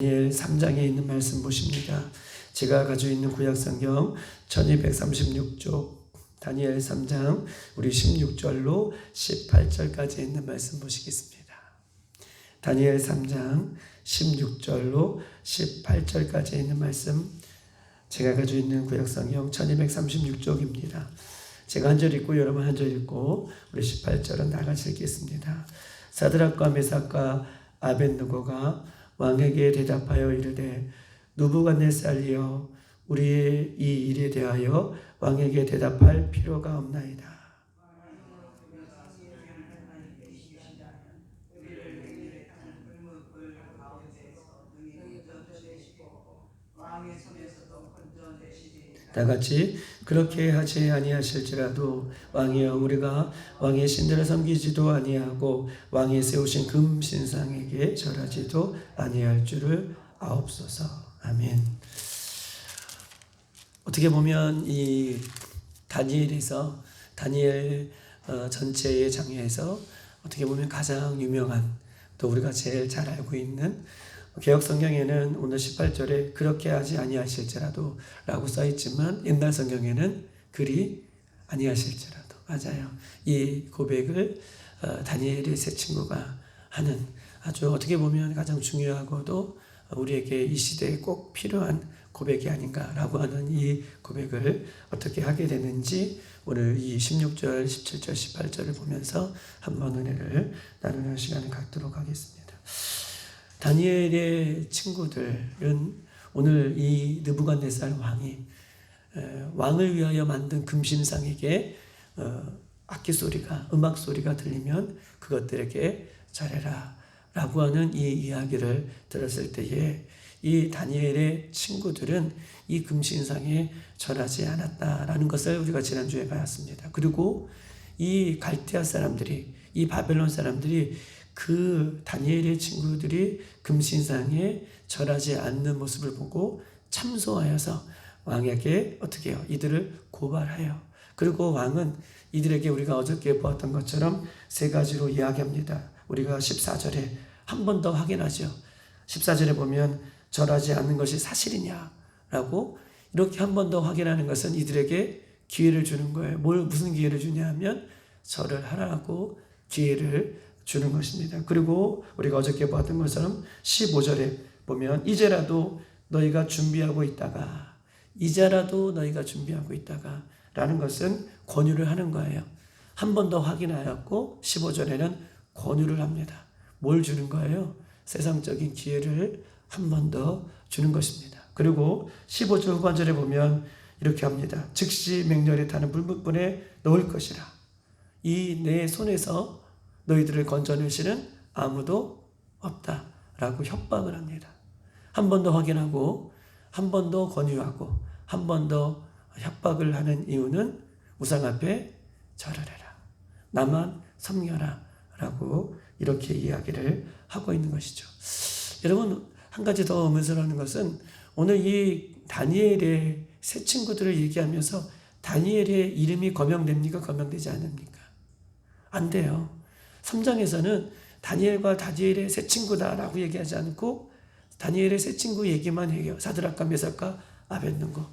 다니엘 3장에 있는 말씀 보십니다. 제가 가지고 있는 구약성경 1236쪽 다니엘 3장 우리 16절로 18절까지 있는 말씀 보시겠습니다. 다니엘 3장 16절로 18절까지 있는 말씀 제가 가지고 있는 구약성경 1236쪽입니다. 제가 한 절 읽고 여러분 한 절 읽고 우리 18절은 나같이 읽겠습니다. 사드락과 메삭과 아벤누고가 왕에게 대답하여 이르되 누부갓네살이여 우리의 이 일에 대하여 왕에게 대답할 필요가 없나이다. 다 같이 그렇게 하지 아니하실지라도 왕이여 우리가 왕의 신들을 섬기지도 아니하고 왕이 세우신 금 신상에게 절하지도 아니할 줄을 아옵소서. 아멘. 어떻게 보면 이 다니엘에서 다니엘 어, 전체의 장에서 어떻게 보면 가장 유명한 또 우리가 제일 잘 알고 있는 개혁 성경에는 오늘 18절에 그렇게 하지 아니하실지라도 라고 써 있지만 옛날 성경에는 그리 아니하실지라도 맞아요. 이 고백을 어, 다니엘의 세 친구가 하는 아주 어떻게 보면 가장 중요하고도 우리에게 이 시대에 꼭 필요한 고백이 아닌가라고 하는 이 고백을 어떻게 하게 되는지 오늘 이 16절, 17절, 18절을 보면서 한번 은혜를 나누는 시간을 갖도록 하겠습니다. 다니엘의 친구들은 오늘 이 느부갓네살 왕이 왕을 위하여 만든 금신상에게 어, 악기 소리가 음악 소리가 들리면 그것들에게 잘해라 라고 하는 이 이야기를 들었을 때에 이 다니엘의 친구들은 이 금신상에 절하지 않았다라는 것을 우리가 지난주에 봤습니다. 그리고 이 갈대아 사람들이 이 바벨론 사람들이 그 다니엘의 친구들이 금신상에 절하지 않는 모습을 보고 참소하여서 왕에게 어떻게 해요? 이들을 고발해요. 그리고 왕은 이들에게 우리가 어저께 보았던 것처럼 세 가지로 이야기합니다. 우리가 14절에 한 번 더 확인하죠. 14절에 보면 절하지 않는 것이 사실이냐라고 이렇게 한 번 더 확인하는 것은 이들에게 기회를 주는 거예요. 뭘 무슨 기회를 주냐 하면 절을 하라고 기회를 주는 것입니다. 그리고 우리가 어저께 봤던 것처럼 15절에 보면 이제라도 너희가 준비하고 있다가 이제라도 너희가 준비하고 있다가 라는 것은 권유를 하는 거예요. 한 번 더 확인하였고 15절에는 권유를 합니다. 뭘 주는 거예요? 세상적인 기회를 한 번 더 주는 것입니다. 그리고 15절 후반절에 보면 이렇게 합니다. 즉시 맹렬히 타는 불문분에 넣을 것이라. 이 내 손에서 너희들을 건져내시는 아무도 없다 라고 협박을 합니다. 한 번 더 확인하고 한 번 더 권유하고 한 번 더 협박을 하는 이유는 우상 앞에 절을 해라. 나만 섬겨라. 라고 이렇게 이야기를 하고 있는 것이죠. 여러분, 한 가지 더 의문스러운 것은 오늘 이 다니엘의 새 친구들을 얘기하면서 다니엘의 이름이 거명됩니까? 거명되지 않습니까? 안 돼요. 3장에서는 다니엘과 다니엘의 새 친구다라고 얘기하지 않고 다니엘의 새 친구 얘기만 해요. 사드락과 메삭과 아벤능고.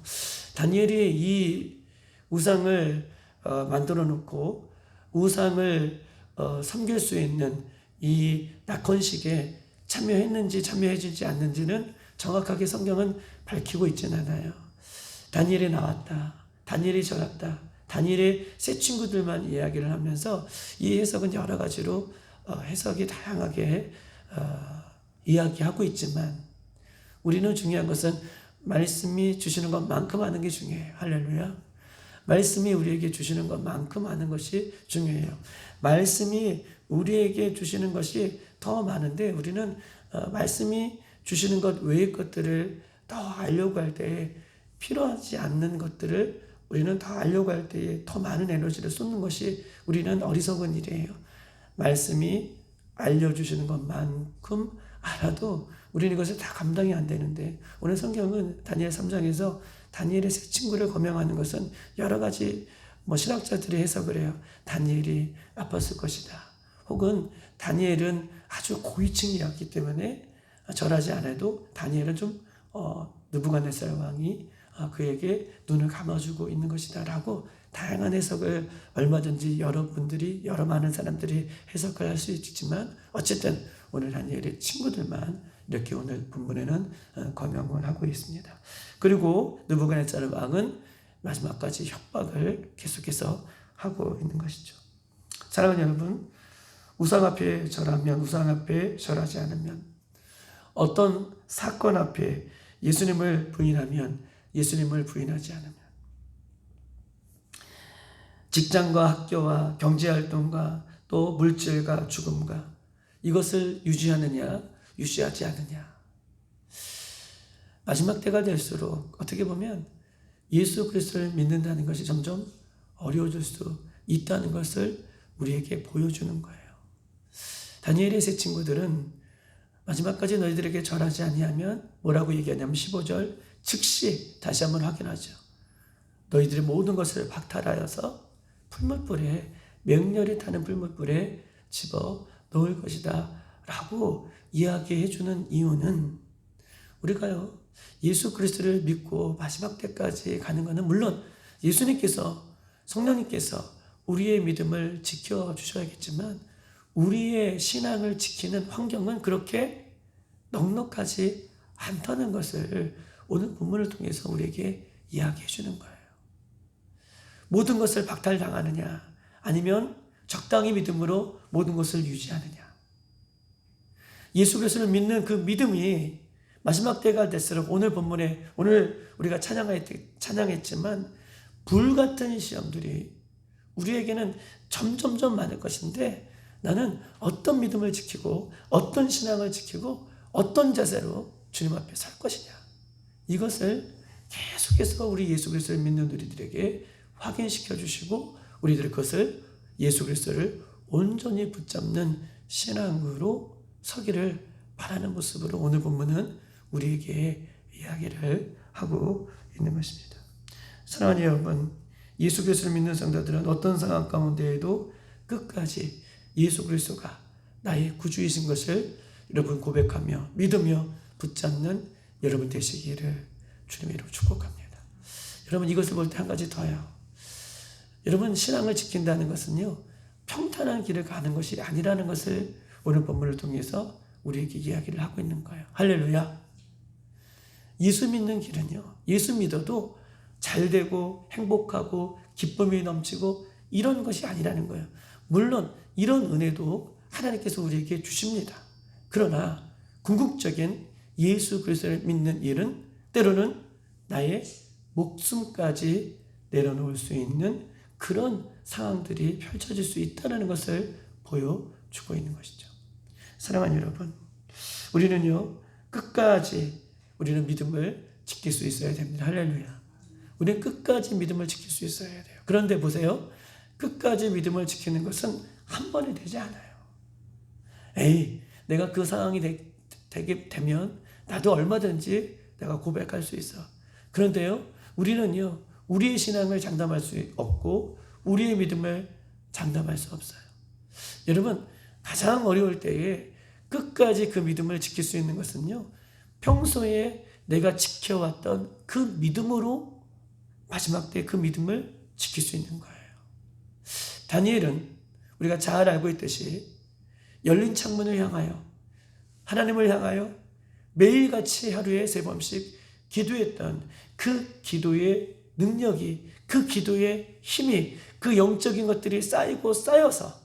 다니엘이 이 우상을 어, 만들어 놓고 우상을 어, 섬길 수 있는 이 낙헌식에 참여했는지 참여해지지 않는지는 정확하게 성경은 밝히고 있지는 않아요. 다니엘이 나왔다. 다니엘이 절았다. 다니엘의 새 친구들만 이야기를 하면서 이 해석은 여러 가지로 어, 해석이 다양하게 어, 이야기하고 있지만 우리는 중요한 것은 말씀이 주시는 것만큼 하는 게 중요해요. 할렐루야. 말씀이 우리에게 주시는 것만큼 하는 것이 중요해요. 말씀이 우리에게 주시는 것이 더 많은데 우리는 어, 말씀이 주시는 것 외의 것들을 더 알려고 할 때 필요하지 않는 것들을 우리는 더 알려고 할 때에 더 많은 에너지를 쏟는 것이 우리는 어리석은 일이에요. 말씀이 알려주시는 것만큼 알아도 우리는 이것을 다 감당이 안 되는데 오늘 성경은 다니엘 3장에서 다니엘의 새 친구를 거명하는 것은 여러 가지 뭐 신학자들이 해석을 해요. 다니엘이 아팠을 것이다. 혹은 다니엘은 아주 고위층이었기 때문에 절하지 않아도 다니엘은 좀 어, 느부갓네살 왕이 아, 그에게 눈을 감아주고 있는 것이다라고 다양한 해석을 얼마든지 여러분들이 여러 많은 사람들이 해석을 할 수 있지만 어쨌든 오늘 다니엘의 친구들만 이렇게 오늘 본문에는 어, 거명을 하고 있습니다. 그리고 느부갓네살 왕은 마지막까지 협박을 계속해서 하고 있는 것이죠. 사랑하는 여러분, 우상 앞에 절하면 우상 앞에 절하지 않으면 어떤 사건 앞에 예수님을 부인하면 예수님을 부인하지 않으면 직장과 학교와 경제 활동과 또 물질과 죽음과 이것을 유지하느냐 유지하지 않느냐 마지막 때가 될수록 어떻게 보면 예수 그리스도를 믿는다는 것이 점점 어려워질 수 있다는 것을 우리에게 보여주는 거예요. 다니엘의 세 친구들은 마지막까지 너희들에게 절하지 아니하면 뭐라고 얘기하냐면 15절 즉시 다시 한번 확인하죠. 너희들의 모든 것을 박탈하여서 풀물불에 맹렬히 타는 풀물불에 집어 넣을 것이다 라고 이야기해 주는 이유는 우리가요 예수 그리스도를 믿고 마지막 때까지 가는 것은 물론 예수님께서 성령님께서 우리의 믿음을 지켜 주셔야겠지만 우리의 신앙을 지키는 환경은 그렇게 넉넉하지 않다는 것을 오늘 본문을 통해서 우리에게 이야기해 주는 거예요. 모든 것을 박탈당하느냐 아니면 적당히 믿음으로 모든 것을 유지하느냐. 예수 그리스도를 믿는 그 믿음이 마지막 때가 될수록 오늘 본문에 오늘 우리가 찬양했 지만 불같은 시험들이 우리에게는 점점점 많을 것인데 나는 어떤 믿음을 지키고 어떤 신앙을 지키고 어떤 자세로 주님 앞에 설 것이냐. 이것을 계속해서 우리 예수 그리스도를 믿는 우리들에게 확인시켜 주시고 우리들 그것을 예수 그리스도를 온전히 붙잡는 신앙으로 서기를 바라는 모습으로 오늘 본문은 우리에게 이야기를 하고 있는 것입니다. 사랑하는 여러분, 예수 그리스도를 믿는 성도들은 어떤 상황 가운데에도 끝까지 예수 그리스도가 나의 구주이신 것을 여러분 고백하며 믿으며 붙잡는 여러분 되시기를 주님 이름 축복합니다. 여러분 이것을 볼 때 한 가지 더요. 여러분 신앙을 지킨다는 것은요 평탄한 길을 가는 것이 아니라는 것을 오늘 본문을 통해서 우리에게 이야기를 하고 있는 거예요. 할렐루야. 예수 믿는 길은요. 예수 믿어도 잘 되고 행복하고 기쁨이 넘치고 이런 것이 아니라는 거예요. 물론 이런 은혜도 하나님께서 우리에게 주십니다. 그러나 궁극적인 예수 그리스도를 믿는 일은 때로는 나의 목숨까지 내려놓을 수 있는 그런 상황들이 펼쳐질 수 있다는 것을 보여주고 있는 것이죠. 사랑하는 여러분, 우리는요, 끝까지 우리는 믿음을 지킬 수 있어야 됩니다. 할렐루야. 우리는 끝까지 믿음을 지킬 수 있어야 돼요. 그런데 보세요. 끝까지 믿음을 지키는 것은 한 번에 되지 않아요. 에이, 내가 그 상황이 되, 게 되면 나도 얼마든지 내가 고백할 수 있어. 그런데요, 우리는요, 우리의 신앙을 장담할 수 없고, 우리의 믿음을 장담할 수 없어요. 여러분, 가장 어려울 때에 끝까지 그 믿음을 지킬 수 있는 것은요, 평소에 내가 지켜왔던 그 믿음으로 마지막 때 그 믿음을 지킬 수 있는 거예요. 다니엘은 우리가 잘 알고 있듯이 열린 창문을 향하여 하나님을 향하여 매일같이 하루에 세 번씩 기도했던 그 기도의 능력이 그 기도의 힘이 그 영적인 것들이 쌓이고 쌓여서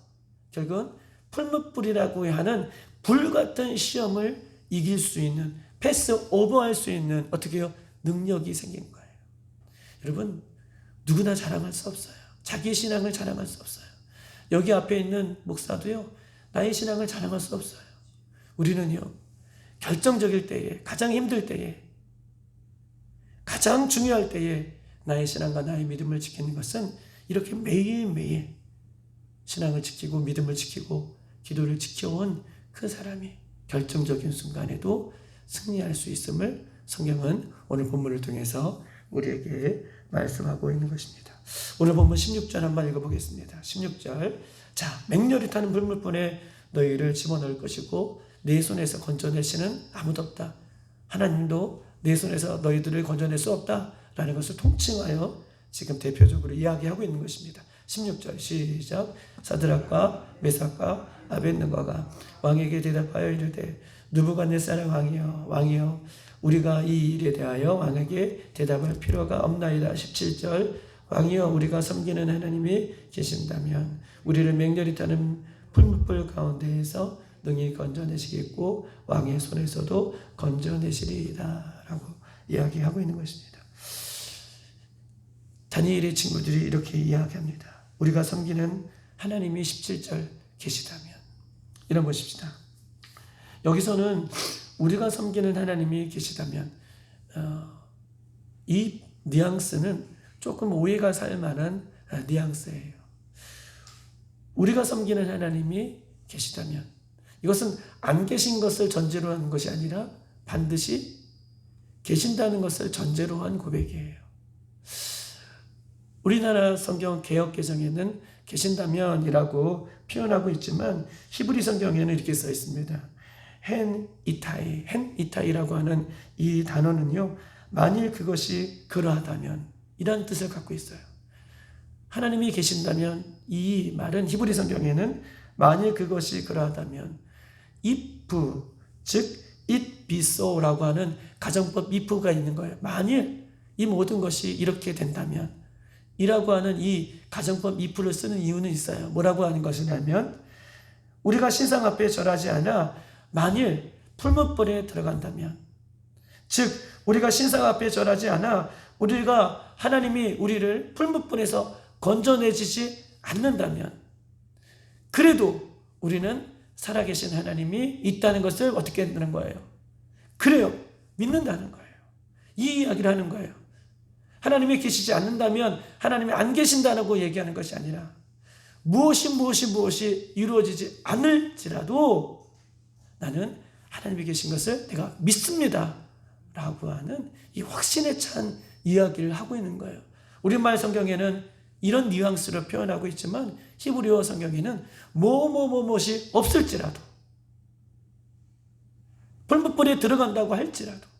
결국은 풀무불이라고 하는 불같은 시험을 이길 수 있는 패스 오버할 수 있는 어떻게요 능력이 생긴 거예요. 여러분 누구나 자랑할 수 없어요. 자기 신앙을 자랑할 수 없어요. 여기 앞에 있는 목사도요 나의 신앙을 자랑할 수 없어요. 우리는요 결정적일 때에 가장 힘들 때에 가장 중요할 때에 나의 신앙과 나의 믿음을 지키는 것은 이렇게 매일매일 신앙을 지키고 믿음을 지키고 기도를 지켜온 그 사람이 결정적인 순간에도 승리할 수 있음을 성경은 오늘 본문을 통해서 우리에게 말씀하고 있는 것입니다. 오늘 본문 16절 한번 읽어보겠습니다. 16절. 자, 맹렬히 타는 불물분에 너희를 집어넣을 것이고 내 손에서 건져내시는 아무도 없다. 하나님도 내 손에서 너희들을 건져낼 수 없다 라는 것을 통칭하여 지금 대표적으로 이야기하고 있는 것입니다. 16절 시작 사드락과 메삭과 아벤느가가 왕에게 대답하여 이르되 누부갓네살 왕이여 왕이여 우리가 이 일에 대하여 왕에게 대답할 필요가 없나이다 17절 왕이여 우리가 섬기는 하나님이 계신다면 우리를 맹렬히 타는 풀무불 가운데에서 능히 건져내시겠고 왕의 손에서도 건져내시리이다 라고 이야기하고 있는 것입니다. 다니엘의 친구들이 이렇게 이야기합니다. 우리가 섬기는 하나님이 17절 계시다면 이런 것입니다. 여기서는 우리가 섬기는 하나님이 계시다면 어, 이 뉘앙스는 조금 오해가 살 만한 어, 뉘앙스예요. 우리가 섬기는 하나님이 계시다면 이것은 안 계신 것을 전제로 한 것이 아니라 반드시 계신다는 것을 전제로 한 고백이에요. 우리나라 성경 개혁 개정에는 계신다면이라고 표현하고 있지만 히브리 성경에는 이렇게 써 있습니다. 헨 이타이, 헨 이타이라고 하는 이 단어는요. 만일 그것이 그러하다면 이런 뜻을 갖고 있어요. 하나님이 계신다면 이 말은 히브리 성경에는 만일 그것이 그러하다면 if 즉 it be so라고 하는 가정법 if가 있는 거예요. 만일 이 모든 것이 이렇게 된다면 이라고 하는 이 가정법 if를 쓰는 이유는 있어요. 뭐라고 하는 것이냐면 우리가 신상 앞에 절하지 않아 만일 풀무불에 들어간다면 즉 우리가 신상 앞에 절하지 않아 우리가 하나님이 우리를 풀무불에서 건져내지지 않는다면 그래도 우리는 살아계신 하나님이 있다는 것을 어떻게 한다는 거예요? 그래요. 믿는다는 거예요. 이 이야기를 하는 거예요. 하나님이 계시지 않는다면 하나님이 안 계신다고 얘기하는 것이 아니라 무엇이 무엇이 무엇이 이루어지지 않을지라도 나는 하나님이 계신 것을 내가 믿습니다. 라고 하는 이 확신에 찬 이야기를 하고 있는 거예요. 우리말 성경에는 이런 뉘앙스로 표현하고 있지만 히브리어 성경에는 뭐뭐뭐 무엇이 없을지라도 불못불에 들어간다고 할지라도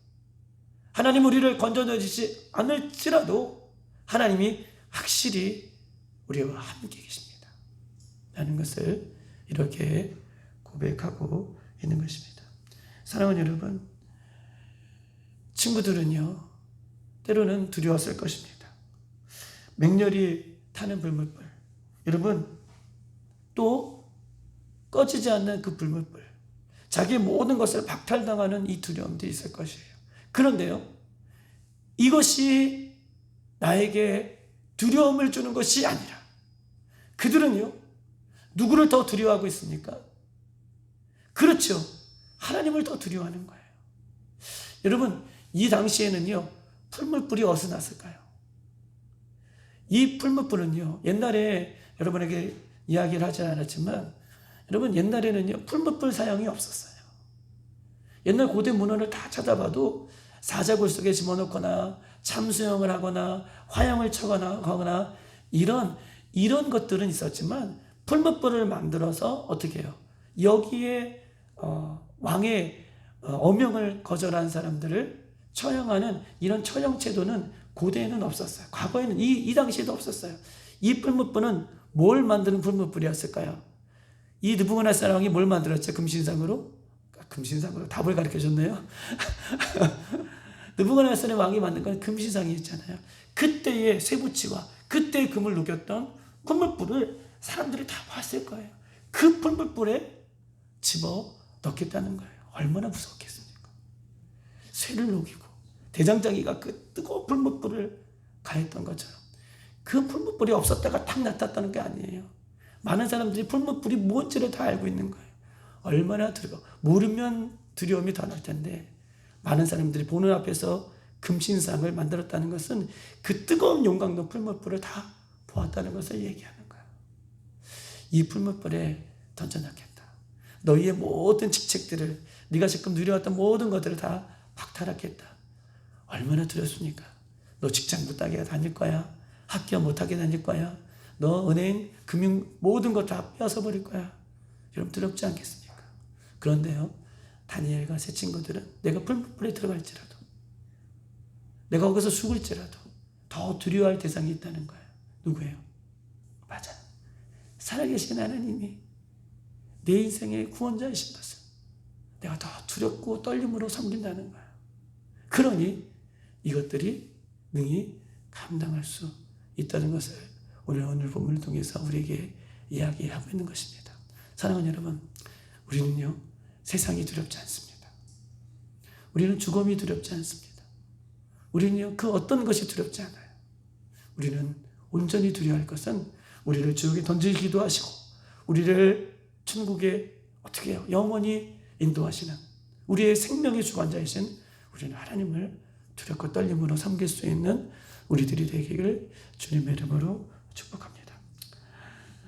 하나님 우리를 건져내지 않을지라도 하나님이 확실히 우리와 함께 계십니다. 라는 것을 이렇게 고백하고 있는 것입니다. 사랑하는 여러분, 친구들은요, 때로는 두려웠을 것입니다. 맹렬히 타는 불물불. 여러분, 또 꺼지지 않는 그 불물불. 자기 모든 것을 박탈당하는 이 두려움도 있을 것이에요. 그런데요, 이것이 나에게 두려움을 주는 것이 아니라 그들은요, 누구를 더 두려워하고 있습니까? 그렇죠. 하나님을 더 두려워하는 거예요. 여러분, 이 당시에는요, 풀물불이 어디서 났을까요? 이 풀물불은요, 옛날에 여러분에게 이야기를 하지 않았지만, 여러분, 옛날에는요, 풀물불 사용이 없었어요. 옛날 고대 문헌을 다 찾아봐도 사자굴 속에 집어넣거나 참수형을 하거나 화형을 쳐거나 하거나 이런 이런 것들은 있었지만 풀무불을 만들어서 어떻게 해요? 여기에 어, 왕의 어, 어명을 거절한 사람들을 처형하는 이런 처형 제도는 고대에는 없었어요. 과거에는 이, 이 당시에도 없었어요. 이 풀무불은 뭘 만드는 풀무불이었을까요? 이 느부갓네살 왕이 뭘 만들었죠? 금신상으로? 금신상으로 답을 가르쳐 줬네요. 느부갓네살의 왕이 만든 건 금신상이 있잖아요. 그때의 쇠붙이와 그때의 금을 녹였던 풀물불을 사람들이 다 봤을 거예요. 그 풀물불에 집어 넣겠다는 거예요. 얼마나 무섭겠습니까? 쇠를 녹이고 대장장이가 그 뜨거운 풀물불을 가했던 것처럼 그 풀물불이 없었다가 탁 나탔다는 게 아니에요. 많은 사람들이 풀물불이 뭔지를 다 알고 있는 거예요. 얼마나 두려워. 모르면 두려움이 더 날 텐데 많은 사람들이 보는 앞에서 금신상을 만들었다는 것은 그 뜨거운 용광로 풀물불을 다 보았다는 것을 얘기하는 거예요. 이 풀물불에 던져놨겠다. 너희의 모든 직책들을 네가 지금 누려왔던 모든 것들을 다 박탈하겠다. 얼마나 두렵습니까? 너 직장 못 하게 다닐 거야. 학교 못 하게 다닐 거야. 너 은행, 금융 모든 것다 뺏어버릴 거야. 여러분 두렵지 않겠습니까? 그런데요. 다니엘과 세 친구들은 내가 풀무불에 들어갈지라도 내가 거기서 죽을지라도 더 두려워할 대상이 있다는 거예요. 누구예요? 맞아. 살아계신 하나님이 내 인생의 구원자이신 것을 내가 더 두렵고 떨림으로 섬긴다는 거예요. 그러니 이것들이 능히 감당할 수 있다는 것을 오늘 오늘 본문을 통해서 우리에게 이야기하고 있는 것입니다. 사랑하는 여러분, 우리는요 세상이 두렵지 않습니다. 우리는 죽음이 두렵지 않습니다. 우리는요 그 어떤 것이 두렵지 않아요. 우리는 온전히 두려워할 것은 우리를 지옥에 던지기도 하시고 우리를 천국에 어떻게 해요? 영원히 인도하시는 우리의 생명의 주관자이신 우리는 하나님을 두렵고 떨림으로 섬길 수 있는 우리들이 되기를 주님의 이름으로 축복합니다.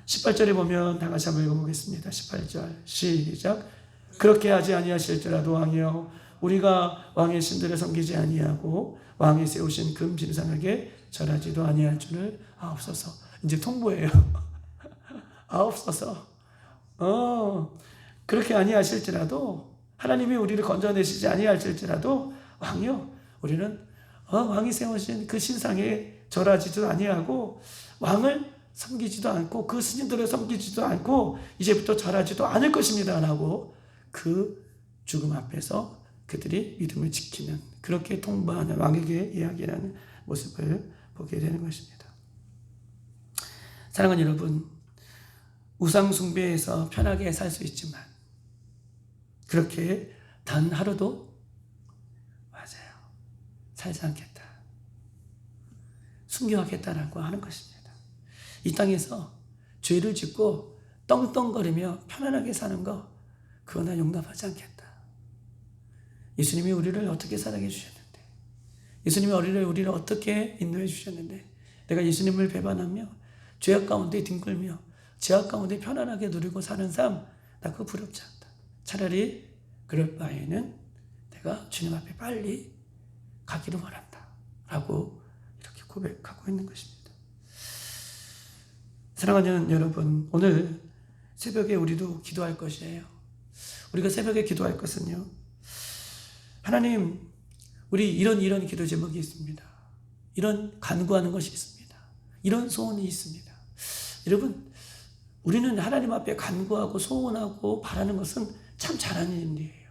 18절에 보면 다 같이 한번 읽어보겠습니다. 18절 시작 그렇게 하지 아니하실지라도 왕이여 우리가 왕의 신들을 섬기지 아니하고 왕이 세우신 금신상에게 절하지도 아니할 줄을 아옵소서 이제 통보예요. 아옵소서 어 그렇게 아니하실지라도 하나님이 우리를 건져내시지 아니하실지라도 왕이요 우리는 어, 왕이 세우신 그 신상에 절하지도 아니하고 왕을 섬기지도 않고 그 스님들을 섬기지도 않고 이제부터 절하지도 않을 것입니다 라고 그 죽음 앞에서 그들이 믿음을 지키는 그렇게 통보하는 왕에게 이야기하는 모습을 보게 되는 것입니다. 사랑하는 여러분, 우상 숭배에서 편하게 살 수 있지만 그렇게 단 하루도. 살지 않겠다. 숨겨하겠다라고 하는 것입니다. 이 땅에서 죄를 짓고 떵떵거리며 편안하게 사는 거 그거나 용납하지 않겠다. 예수님이 우리를 어떻게 사랑해 주셨는데 예수님이 우리를 우리를 어떻게 인도해 주셨는데 내가 예수님을 배반하며 죄악 가운데 뒹굴며 죄악 가운데 편안하게 누리고 사는 삶 나 그거 부럽지 않다. 차라리 그럴 바에는 내가 주님 앞에 빨리 가기를 원한다. 라고 이렇게 고백하고 있는 것입니다. 사랑하는 여러분, 오늘 새벽에 우리도 기도할 것이에요. 우리가 새벽에 기도할 것은요. 하나님, 우리 이런 이런 기도 제목이 있습니다. 이런 간구하는 것이 있습니다. 이런 소원이 있습니다. 여러분, 우리는 하나님 앞에 간구하고 소원하고 바라는 것은 참 잘하는 일이에요.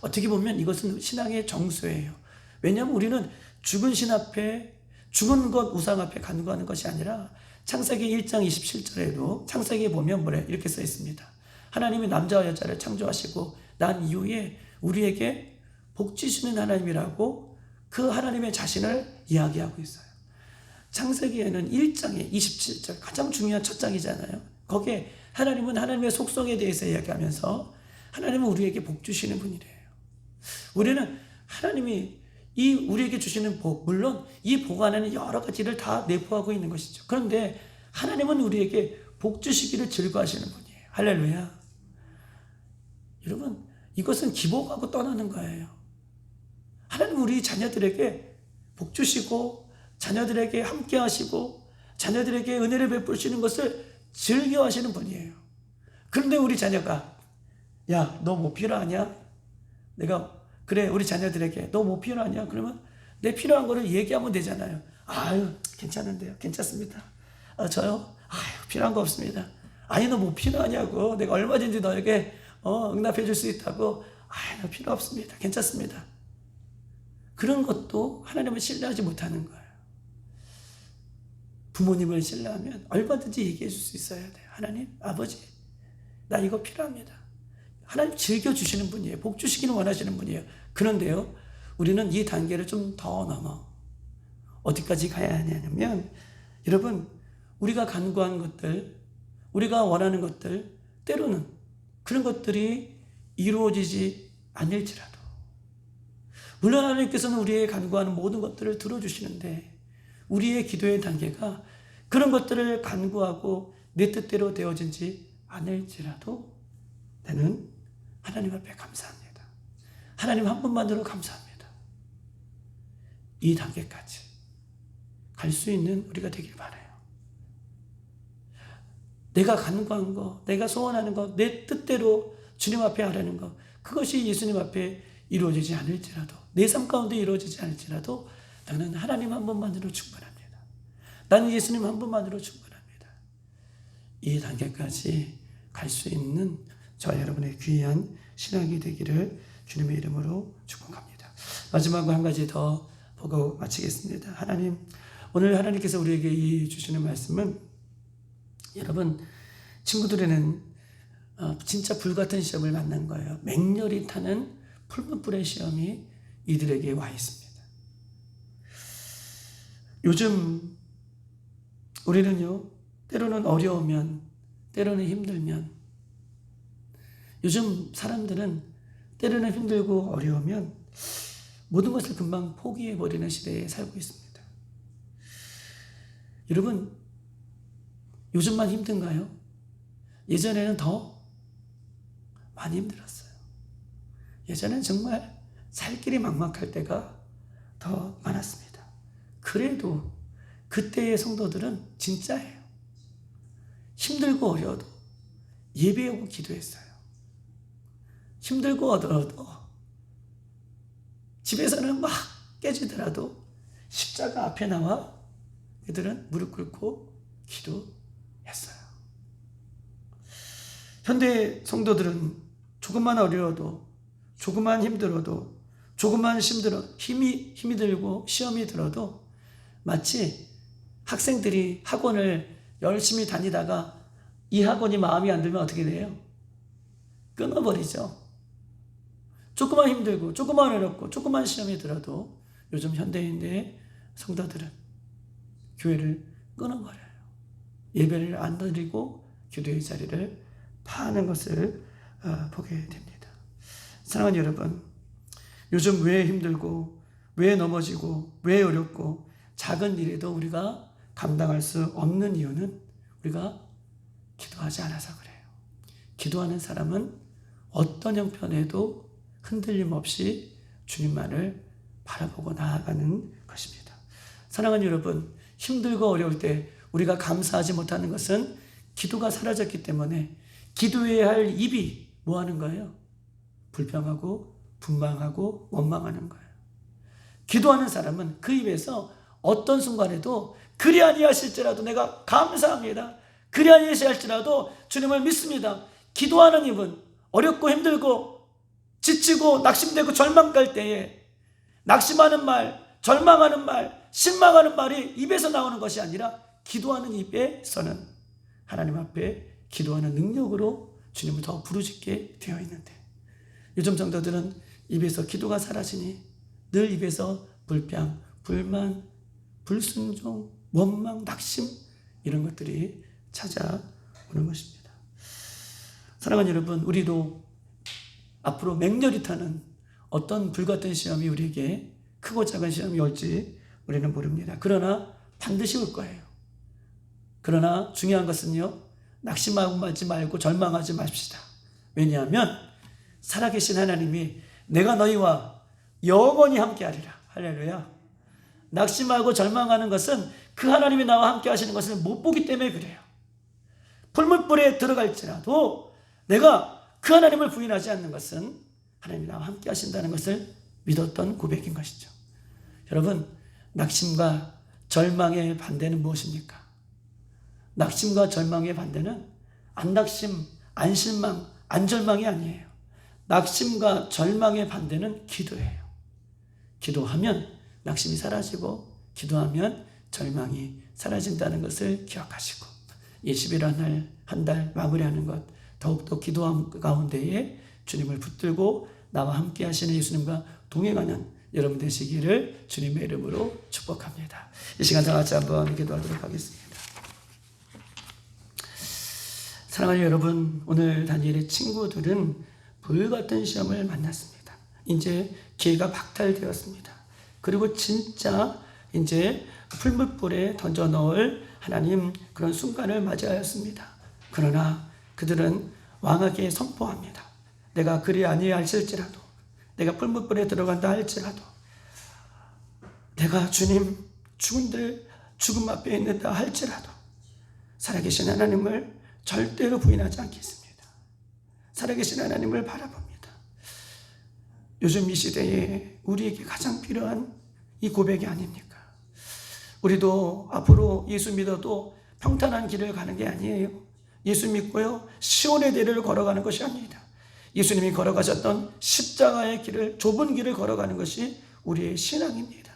어떻게 보면 이것은 신앙의 정수예요. 왜냐하면 우리는 죽은 신 앞에 죽은 것 우상 앞에 간구하는 것이 아니라 창세기 1장 27절에도 창세기에 보면 뭐래 이렇게 써 있습니다. 하나님이 남자와 여자를 창조하시고 난 이후에 우리에게 복 주시는 하나님이라고 그 하나님의 자신을 이야기하고 있어요. 창세기에는 1장에 27절 가장 중요한 첫 장이잖아요. 거기에 하나님은 하나님의 속성에 대해서 이야기하면서 하나님은 우리에게 복 주시는 분이래요. 우리는 하나님이 이 우리에게 주시는 복, 물론 이 복 안에는 여러 가지를 다 내포하고 있는 것이죠. 그런데 하나님은 우리에게 복 주시기를 즐거워하시는 분이에요. 할렐루야. 여러분, 이것은 기복하고 떠나는 거예요. 하나님 우리 자녀들에게 복 주시고, 자녀들에게 함께 하시고, 자녀들에게 은혜를 베푸시는 것을 즐겨 하시는 분이에요. 그런데 우리 자녀가, 야, 너 뭐 필요하냐? 내가, 그래, 우리 자녀들에게, 너 뭐 필요하냐? 그러면 내 필요한 거를 얘기하면 되잖아요. 아유, 괜찮은데요. 괜찮습니다. 아, 저요? 아유, 필요한 거 없습니다. 아니, 너 뭐 필요하냐고. 내가 얼마든지 너에게, 어, 응답해 줄 수 있다고. 아유, 너 필요 없습니다. 괜찮습니다. 그런 것도 하나님을 신뢰하지 못하는 거예요. 부모님을 신뢰하면 얼마든지 얘기해 줄 수 있어야 돼요. 하나님, 아버지, 나 이거 필요합니다. 하나님 즐겨주시는 분이에요. 복 주시기는 원하시는 분이에요. 그런데요, 우리는 이 단계를 좀 더 넘어. 어디까지 가야 하냐면, 여러분, 우리가 간구한 것들, 우리가 원하는 것들, 때로는 그런 것들이 이루어지지 않을지라도, 물론 하나님께서는 우리의 간구하는 모든 것들을 들어주시는데, 우리의 기도의 단계가 그런 것들을 간구하고 내 뜻대로 되어진지 않을지라도 나는 하나님 앞에 감사합니다. 하나님 한 분만으로 감사합니다. 이 단계까지 갈 수 있는 우리가 되길 바라요. 내가 간구한 거, 내가 소원하는 거, 내 뜻대로 주님 앞에 하려는 거, 그것이 예수님 앞에 이루어지지 않을지라도 내 삶 가운데 이루어지지 않을지라도 나는 하나님 한 분만으로 충분합니다. 나는 예수님 한 분만으로 충분합니다. 이 단계까지 갈 수 있는 저 여러분의 귀한 신앙이 되기를 주님의 이름으로 축복합니다. 마지막으로 한 가지 더 보고 마치겠습니다. 하나님, 오늘 하나님께서 우리에게 이 주시는 말씀은 여러분 친구들에는 어, 진짜 불같은 시험을 만난 거예요. 맹렬히 타는 풀무불의 시험이 이들에게 와 있습니다. 요즘 우리는요, 때로는 어려우면, 때로는 힘들면, 요즘 사람들은 때로는 힘들고 어려우면 모든 것을 금방 포기해버리는 시대에 살고 있습니다. 여러분, 요즘만 힘든가요? 예전에는 더 많이 힘들었어요. 예전엔 정말 살 길이 막막할 때가 더 많았습니다. 그래도 그때의 성도들은 진짜예요. 힘들고 어려워도 예배하고 기도했어요. 힘들고 어려워도 집에서는 막 깨지더라도 십자가 앞에 나와 그들은 무릎 꿇고 기도했어요. 현대 성도들은 조금만 어려워도 조금만 힘들어도 조금만 힘들어 힘이 힘이 들고 시험이 들어도 마치 학생들이 학원을 열심히 다니다가 이 학원이 마음에 안 들면 어떻게 돼요? 끊어버리죠. 조금만 힘들고 조금만 어렵고 조금만 시험이 들어도 요즘 현대인의 성도들은 교회를 끊어버려요. 예배를 안 드리고 기도의 자리를 파는 것을 어, 보게 됩니다. 사랑하는 여러분, 요즘 왜 힘들고 왜 넘어지고 왜 어렵고 작은 일에도 우리가 감당할 수 없는 이유는 우리가 기도하지 않아서 그래요. 기도하는 사람은 어떤 형편에도 흔들림 없이 주님만을 바라보고 나아가는 것입니다. 사랑하는 여러분, 힘들고 어려울 때 우리가 감사하지 못하는 것은 기도가 사라졌기 때문에 기도해야 할 입이 뭐 하는 거예요? 불평하고 분망하고 원망하는 거예요. 기도하는 사람은 그 입에서 어떤 순간에도 그리 아니하실지라도 내가 감사합니다. 그리 아니하실지라도 주님을 믿습니다. 기도하는 입은 어렵고 힘들고 지치고 낙심되고 절망갈 때에 낙심하는 말, 절망하는 말, 실망하는 말이 입에서 나오는 것이 아니라 기도하는 입에서는 하나님 앞에 기도하는 능력으로 주님을 더 부르짖게 되어 있는데 요즘 정도들은 입에서 기도가 사라지니 늘 입에서 불평, 불만, 불순종, 원망, 낙심 이런 것들이 찾아오는 것입니다. 사랑하는 여러분, 우리도 앞으로 맹렬히 타는 어떤 불같은 시험이 우리에게 크고 작은 시험이 올지 우리는 모릅니다. 그러나 반드시 올 거예요. 그러나 중요한 것은요, 낙심하지 말고 절망하지 맙시다. 왜냐하면 살아계신 하나님이 내가 너희와 영원히 함께하리라. 할렐루야. 낙심하고 절망하는 것은 그 하나님이 나와 함께 하시는 것을 못 보기 때문에 그래요. 풀물불에 들어갈지라도 내가 그 하나님을 부인하지 않는 것은 하나님이 나와 함께 하신다는 것을 믿었던 고백인 것이죠. 여러분, 낙심과 절망의 반대는 무엇입니까? 낙심과 절망의 반대는 안낙심, 안실망, 안절망이 아니에요. 낙심과 절망의 반대는 기도예요. 기도하면 낙심이 사라지고 기도하면 절망이 사라진다는 것을 기억하시고 이 11월 한달 마무리하는 것 더욱더 기도 가운데에 주님을 붙들고 나와 함께 하시는 예수님과 동행하는 여러분 되시기를 주님의 이름으로 축복합니다. 이 시간 다 같이 한번 기도하도록 하겠습니다. 사랑하는 여러분, 오늘 다니엘의 친구들은 불 같은 시험을 만났습니다. 이제 기회가 박탈되었습니다. 그리고 진짜 이제 풀물불에 던져 넣을 하나님 그런 순간을 맞이하였습니다. 그러나 그들은 왕에게 선포합니다. 내가 그리 아니할지라도 내가 풀물불에 들어간다 할지라도 내가 주님 죽은들 죽음 앞에 있는다 할지라도 살아계신 하나님을 절대로 부인하지 않겠습니다. 살아계신 하나님을 바라봅니다. 요즘 이 시대에 우리에게 가장 필요한 이 고백이 아닙니까? 우리도 앞으로 예수 믿어도 평탄한 길을 가는 게 아니에요. 예수 믿고요. 시온의 대를 걸어가는 것이 아닙니다. 예수님이 걸어가셨던 십자가의 길을 좁은 길을 걸어가는 것이 우리의 신앙입니다.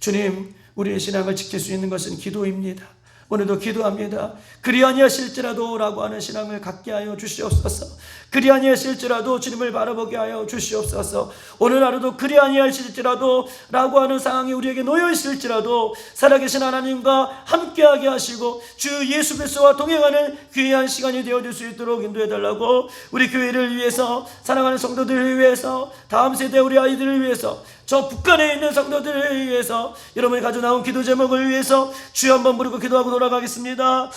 주님, 우리의 신앙을 지킬 수 있는 것은 기도입니다. 오늘도 기도합니다. 그리 아니하실지라도라고 하는 신앙을 갖게 하여 주시옵소서. 그리 아니하실지라도 주님을 바라보게 하여 주시옵소서. 오늘 하루도 그리 아니하실지라도라고 하는 상황이 우리에게 놓여 있을지라도 살아계신 하나님과 함께하게 하시고 주 예수 그리스도와 동행하는 귀한 시간이 되어줄 수 있도록 인도해 달라고 우리 교회를 위해서 사랑하는 성도들을 위해서 다음 세대 우리 아이들을 위해서 저 북한에 있는 성도들을 위해서 여러분이 가져 나온 기도 제목을 위해서 주여 한번 부르고 기도하고 돌아가겠습니다.